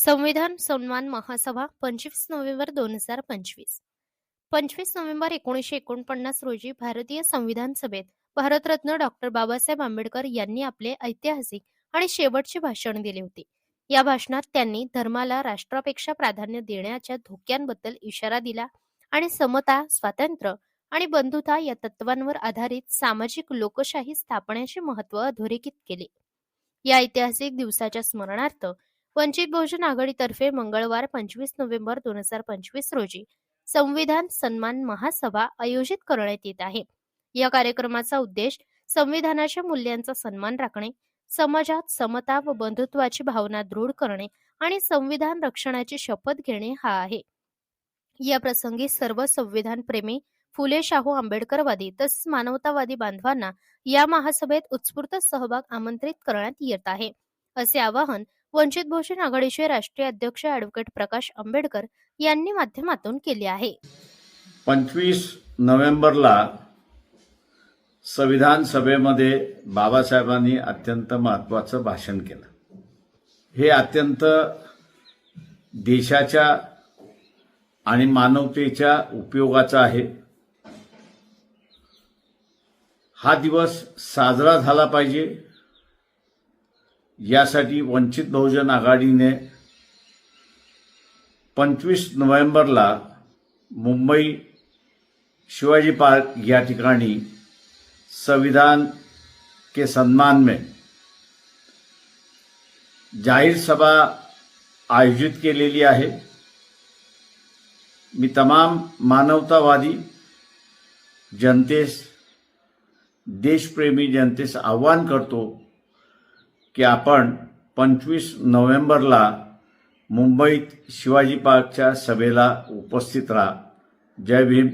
संविधान सन्मान महासभा पंचवीस नोव्हेंबर दोन हजार पंचवीस. पंचवीस नोव्हेंबर एकोणीसशे एकोणपन्नास रोजी भारतीय संविधान सभेत भारतरत्न डॉक्टर बाबासाहेब आंबेडकर यांनी आपले ऐतिहासिक आणि शेवटचे भाषण दिले होते. या भाषणात त्यांनी धर्माला राष्ट्रापेक्षा प्राधान्य देण्याच्या धोक्यांबद्दल इशारा दिला आणि समता स्वातंत्र्य आणि बंधुता या तत्वांवर आधारित सामाजिक लोकशाही स्थापण्याचे महत्त्व अधोरेखित केले. या ऐतिहासिक दिवसाच्या स्मरणार्थ वंचित बहुजन आघाडीतर्फे मंगळवार पंचवीस नोव्हेंबर दोन हजार पंचवीस रोजी संविधान सन्मान महासभा आयोजित करण्यात येत आहे. या कार्यक्रमाचा उद्देश संविधानाच्या मूल्यांचा सन्मान राखणे समाजात समता व बंधुत्वाची भावना दृढ करणे आणि संविधान रक्षणाची शपथ घेणे हा आहे. या प्रसंगी सर्व संविधान प्रेमी फुले शाहू आंबेडकरवादी तसेच मानवतावादी बांधवांना या महासभेत उत्स्फूर्त सहभाग आमंत्रित करण्यात येत आहे. असे आवाहन वंचित बहुजन आघाडीचे राष्ट्रीय अध्यक्ष ॲडव्होकेट प्रकाश आंबेडकर यांनी माध्यमातून केले आहे. पंचवीस नोव्हेंबरला संविधान सभेमध्ये बाबासाहेबांनी अत्यंत महत्वाचं भाषण केलं. हे अत्यंत देशाच्या आणि मानवतेच्या उपयोगाचं आहे. हा दिवस साजरा झाला पाहिजे. यासाठी वंचित बहुजन आघाडीने पंचवीस नोव्हेंबरला मुंबई शिवाजी पार्क या ठिकाणी संविधान के सम्मान में जाहीर सभा आयोजित केलेली आहे. मी तमाम मानवतावादी जनतेस, देशप्रेमी जनतेस आव्हान करतो की आपण पंचवीस नोव्हेंबरला मुंबईत शिवाजी पार्कच्या सभेला उपस्थित राहा. जय भीम.